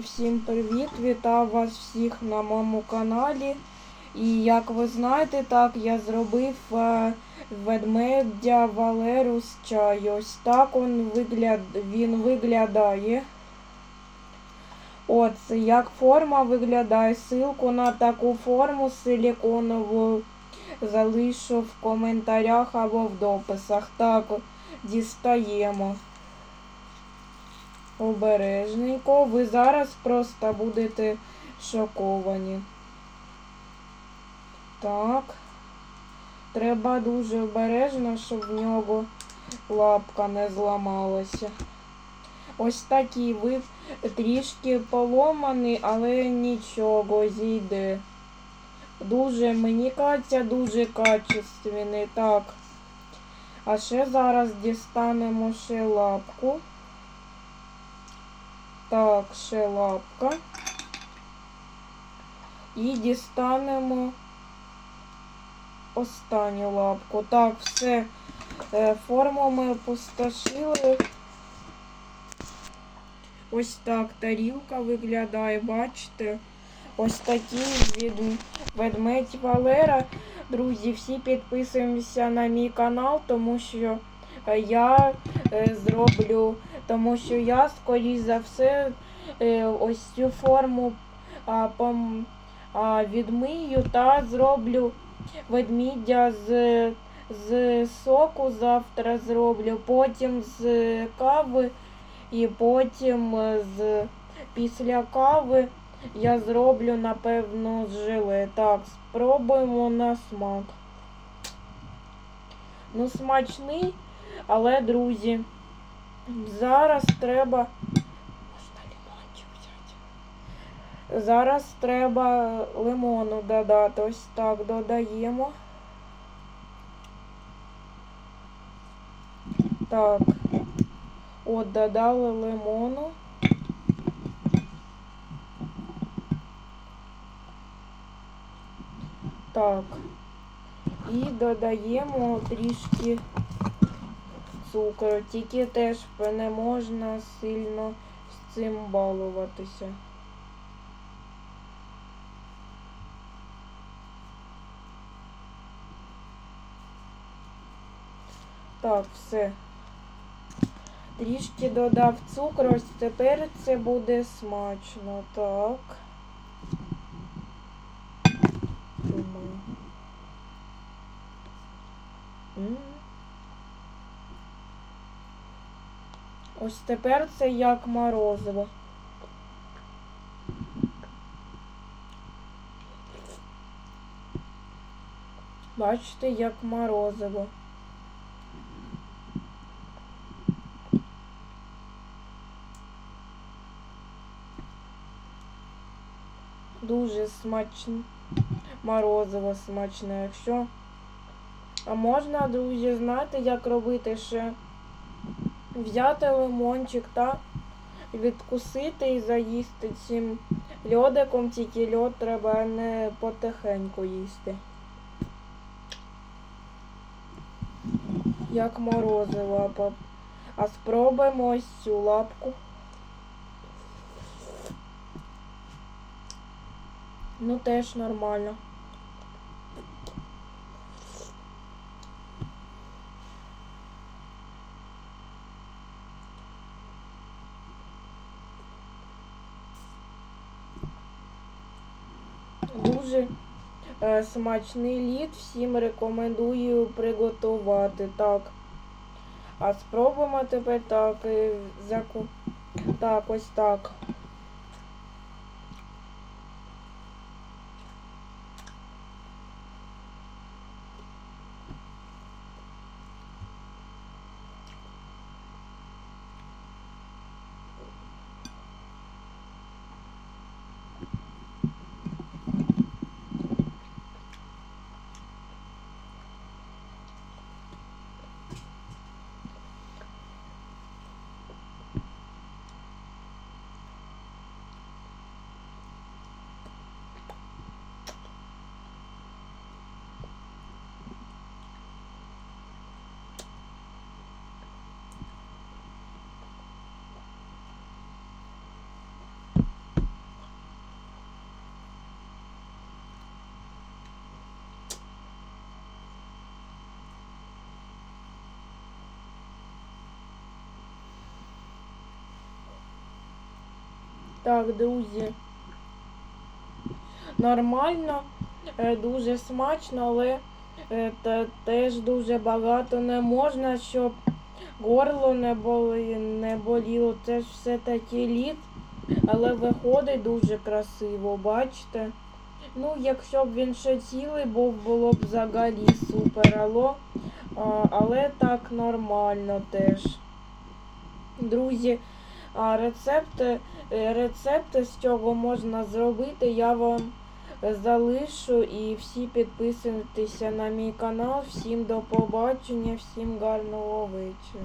Всім привіт! Вітаю вас всіх на моєму каналі. І як ви знаєте, так я зробив е, ведмедя Валеру з чаю. Ось так він, вигляд... він виглядає. От як форма виглядає. Ссылку на таку форму силіконову залишу в коментарях або в дописах. Так, дістаємо обережненько. Ви зараз просто будете шоковані. Так. Треба дуже обережно, щоб в нього лапка не зламалася. Ось такий вид трішки поломаний, але нічого зійде. Дуже, мені кажеться, дуже качественний. Так. А ще зараз дістанемо ще лапку. Так, ще лапка. І дістанемо останню лапку. Так, все. Е, Форму ми опустошили. Ось так тарілка виглядає, бачите? Ось такий від ведмедь Валера. Друзі, всі підписуємося на мій канал, тому що е, я е, зроблю, тому що я, скоріш за все, е, ось цю форму відмию та зроблю ведмідя з, з соку завтра зроблю, потім з кави і потім е, з після кави я зроблю, напевно, з желе. Так, спробуємо на смак. Ну, смачний, але, друзі, зараз треба. Зараз треба лимону додати. Ось так додаємо. Так. От, додали лимону. Так. І додаємо трішки цукру. Тільки теж не можна сильно з цим балуватися. Так, все. Трішки додав цукру, ось тепер це буде смачно. Так. Ось тепер це як морозиво. Бачите, як морозиво. Дуже смачне. Морозиво смачне. Якщо. А можна, друзі, знаєте, як робити ще взяти лимончик та відкусити і заїсти цим льодиком, тільки льод треба не потихеньку їсти. Як морозиво. А А спробуємо ось цю лапку. Ну теж нормально. Дуже е, смачний лід, всім рекомендую приготувати. Так. А спробуємо тепер так. е, Заку... Так, ось так. Так, друзі. Нормально, е, дуже смачно, але е, теж дуже багато не можна, щоб горло не, боли, не боліло. Це ж все таки лід, але виходить дуже красиво, бачите? Ну, якщо б він ще цілий був, було б взагалі супер, алло. А, але так нормально теж. Друзі, а рецепти, е, рецепти з цього можна зробити, я вам залишу і всі підписуйтеся на мій канал. Всім до побачення, всім гарного вечора.